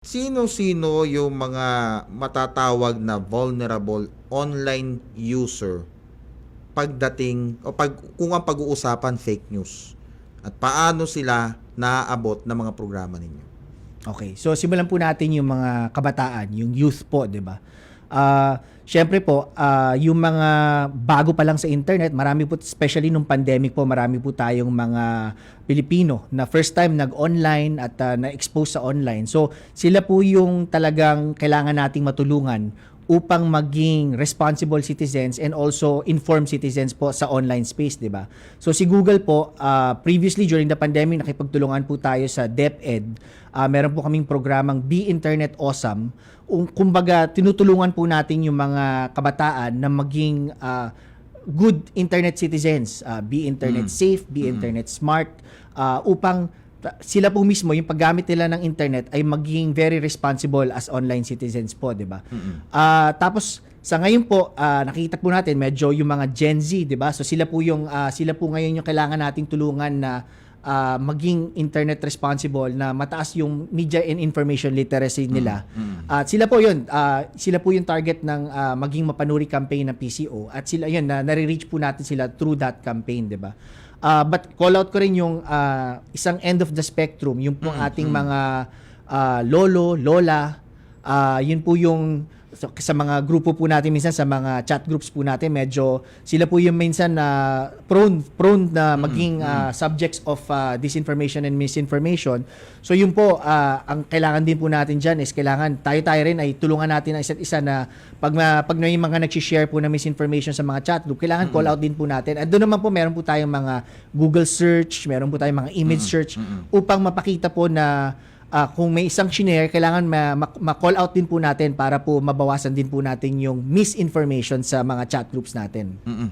Sino-sino yung mga matatawag na vulnerable online user pagdating o pag kung ang pag-uusapan fake news at paano sila naaabot ng mga programa ninyo? Okay. So simulan po natin yung mga kabataan, yung youth po, 'di ba? Ah, syempre po, ah, yung mga bago pa lang sa internet, marami po especially nung pandemic po, marami po tayong mga Pilipino na first time nag-online at ah, na-expose sa online. So sila po yung talagang kailangan nating matulungan upang maging responsible citizens and also informed citizens po sa online space, 'di ba? So si Google po uh, previously during the pandemic nakipagtulungan po tayo sa DepEd. Uh, meron po kaming programang Be Internet Awesome. Um, kumbaga tinutulungan po natin yung mga kabataan na maging uh, good internet citizens, uh, be internet safe, be internet smart uh, upang sila po mismo yung paggamit nila ng internet ay maging very responsible as online citizens po, 'di ba? Ah, tapos sa ngayon po ah, nakita po natin medyo yung mga Gen Z, 'di ba? So sila po yung ah, sila po ngayon yung kailangan nating tulungan na ah, maging internet responsible na mataas yung media and information literacy nila. At sila po yun, ah, sila po yung target ng ah, maging mapanuri campaign ng PCO at sila yun na nare-reach po natin sila through that campaign, 'di ba? Ah, but call out ko rin yung ah, isang end of the spectrum, yung pong ating mga ah, lolo, lola, ah, yun po yung so, sa mga grupo po natin minsan sa mga chat groups po natin medyo sila po yung minsan na prone prone na maging ah, subjects of ah, disinformation and misinformation. So yun po ah, ang kailangan din po natin diyan is kailangan tayo-tayo rin ay tulungan natin ang isa't isa na pag ma- pag may mga nagsi-share po na misinformation sa mga chat group, kailangan call out din po natin. At doon naman po meron po tayong mga Google search, meron po tayong mga image search upang mapakita po na ah, kung may isang shinare, kailangan ma- ma- ma-call out din po natin para po mabawasan din po natin yung misinformation sa mga chat groups natin. Mm-mm.